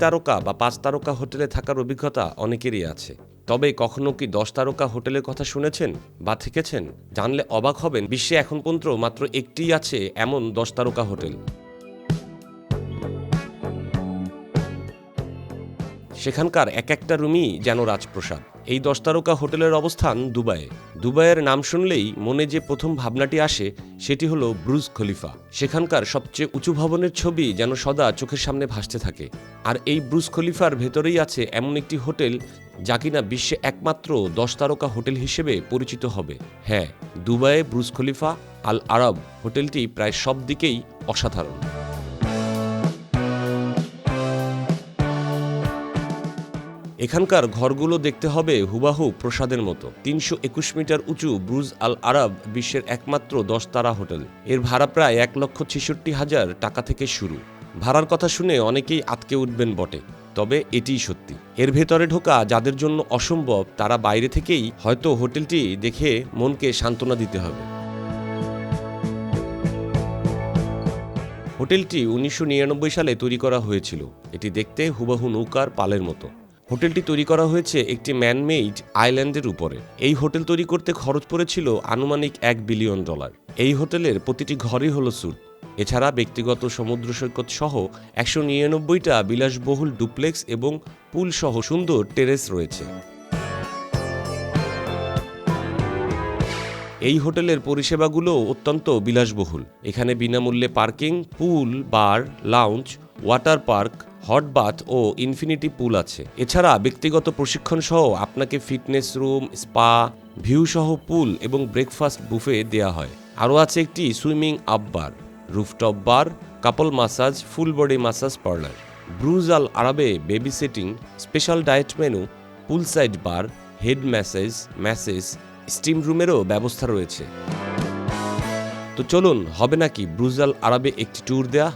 তারকা বা পাঁচ তারকা হোটেলে থাকার অভিজ্ঞতা অনেকেরই আছে। তবে কখনো কি দশ তারকা হোটেলের কথা শুনেছেন বা থেকেছেন? জানলে অবাক হবেন, বিশ্বে এখন পর্যন্ত মাত্র একটি আছে এমন দশ তারকা হোটেল। সেখানকার এক একটা রুমই যেন রাজপ্রসাদ। এই দশ তারকা হোটেলের অবস্থান দুবাইয়ে। দুবাইয়ের নাম শুনলেই মনে যে প্রথম ভাবনাটি আসে, সেটি হলো ব্রুজ খলিফা। সেখানকার সবচেয়ে উঁচু ভবনের ছবি যেন সদা চোখের সামনে ভাসতে থাকে। আর এই ব্রুজ খলিফার ভেতরেই আছে এমন একটি হোটেল যা কিনা বিশ্বে একমাত্র দশ তারকা হোটেল হিসেবে পরিচিত হবে। হ্যাঁ দুবাইয়ে ব্রুজ খলিফা আল আরব হোটেলটি প্রায় সব দিকেই অসাধারণ। এখানকার ঘরগুলো দেখতে হবে হুবাহু প্রসাদের মতো। তিনশো একুশ মিটার উঁচু ব্রুজ আল আরব বিশ্বের একমাত্র দশ তারা হোটেল। এর ভাড়া প্রায় এক লক্ষ ছেষট্টি হাজার টাকা থেকে শুরু। ভাড়ার কথা শুনে অনেকেই আতকে উঠবেন বটে, তবে এটিই সত্যি। এর ভেতরে ঢোকা যাদের জন্য অসম্ভব, তারা বাইরে থেকেই হয়তো হোটেলটি দেখে মনকে সান্ত্বনা দিতে হবে। হোটেলটি উনিশশো নিরানব্বই সালে তৈরি করা হয়েছিল। এটি দেখতে হুবাহু নৌকার পালের মতো। হোটেলটি তৈরি করা হয়েছে একটি ম্যানমেইড আইল্যান্ডের উপরে। এই হোটেল তৈরি করতে খরচ পড়েছিল আনুমানিক এক বিলিয়ন ডলার। এই হোটেলের প্রতিটি ঘরই হলো স্যুট। এছাড়া ব্যক্তিগত সমুদ্র সৈকত সহ একশো নিরানব্বইটা বিলাসবহুল ডুপ্লেক্স এবং পুল সহ সুন্দর টেরেস রয়েছে। এই হোটেলের পরিষেবাগুলো অত্যন্ত বিলাসবহুল। এখানে বিনামূল্যে parking, pool, bar, lounge, water park hot bath ও ইনফিনিটি পুল আছে। এছাড়া ব্যক্তিগত প্রশিক্ষণ সহ আপনাকে ফিটনেস রুম, স্পা ভিউ সহ পুল এবং ব্রেকফাস্ট বুফে দেওয়া হয়। আরও আছে একটি swimming up bar, rooftop bar, couple massage, full body massage parlour. Burj Al আরবে baby sitting special diet menu pool side bar, head massage massage, steam রুমেরও ব্যবস্থা রয়েছে। তো চলুন, হবে নাকি ব্রুজাল আরবে একটি ট্যুর দেয়া?